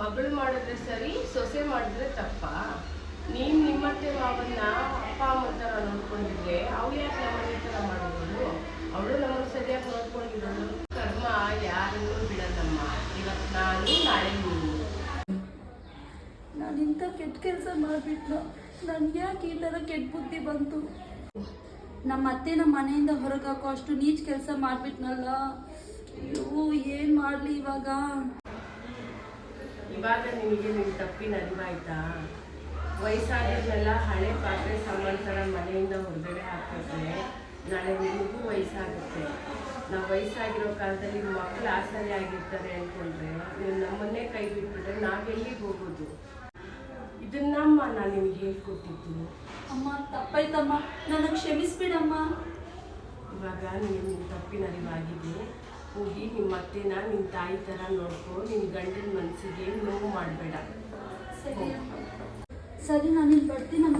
ಮಗಳು ಮಾಡಿದ್ರೆ ಸರಿ, ಸೊಸೆ ಮಾಡಿದ್ರೆ ತಪ್ಪ. ನೀನು ನಿಮ್ಮತ್ತೆ ಮಾವನ್ನ ಅಪ್ಪ, ಅಮ್ಮ ಥರ ನೋಡ್ಕೊಂಡಿದ್ರೆ ಅವ್ಳು ಯಾಕೆ ನಮ್ಮನೆ ಥರ ಮಾಡಿದ್ರು ಅವಳು ನಮ್ಮನ್ನು ಸರಿಯಾಗಿ ನೋಡ್ಕೊಂಡಿರೋದು. ಕರ್ಮ ಯಾರನ್ನೂ ಬಿಡಲ್ಲಮ್ಮ. ಇವತ್ತು ನಾನು, ನಾಳೆ ನೀನು. ನಾನು ಇಂಥ ಕೆಟ್ಟ ಕೆಲಸ ಮಾಡಿಬಿಟ್ಲು. ನನ್ಗೆ ಯಾಕೆ ಈ ಥರ ಕೆಟ್ಟ ಬುದ್ಧಿ ಬಂತು? ನಮ್ಮ ಅತ್ತೆ ನಮ್ಮ ಮನೆಯಿಂದ ಹೊರಗಾಕೋ ಅಷ್ಟು ನೀಚ್ ಕೆಲಸ ಮಾಡ್ಬಿಟ್ನಲ್ಲ. ಅಯ್ಯೋ, ಏನು ಮಾಡಲಿ ಇವಾಗ? ಇವಾಗ ನಿಮಗೆ ನಿಮ್ಮ ತಪ್ಪಿನ ಅರಿವಾಯ್ತಾ ವಯಸ್ಸಾದ್ರೆಲ್ಲ ಹಳೆ ಪಾತ್ರೆ ಸಾಮಾನು ಥರ ಮನೆಯಿಂದ ಹೊರಗಡೆ ಹಾಕಿದ್ರೆ ನಾಳೆ ನಿಮಗೂ ವಯಸ್ಸಾಗುತ್ತೆ. ನಾವು ವಯಸ್ಸಾಗಿರೋ ಕಾಲದಲ್ಲಿ ಮಕ್ಕಳು ಆಸರೆ ಆಗಿರ್ತಾರೆ ಅಂದ್ಕೊಂಡ್ರೆ ನೀವು ನಮ್ಮನ್ನೇ ಕೈ ಬಿಟ್ಬಿಟ್ರೆ ನಾವೆಲ್ಲಿಗೆ ಹೋಗೋದು? ಇದನ್ನಮ್ಮ ನಾನು ನಿಮ್ಗೆ ಹೇಳ್ಕೊಟ್ಟಿದ್ದು. ಅಮ್ಮ ತಪ್ಪಾಯ್ತಮ್ಮ. ನನಗೆ ಕ್ಷಮಿಸ್ಬಿಡಮ್ಮ. ಇವಾಗ ನೀವು ನಿಮ್ಮ ತಪ್ಪಿನ ಅರಿವಾಗಿದೆ. ಹೋಗಿ ನಿಮ್ಮ ಅತ್ತೆನ ನಿಮ್ಮ ತಾಯಿ ಥರ ನೋಡ್ಕೊ ನಿಮ್ಮ ಗಂಡನ ಮನಸ್ಸಿಗೆ ನೋವು ಮಾಡಬೇಡ. ಸರಿ ಸರಿ, ನಾನು ಬರ್ತೀನಮ್ಮ.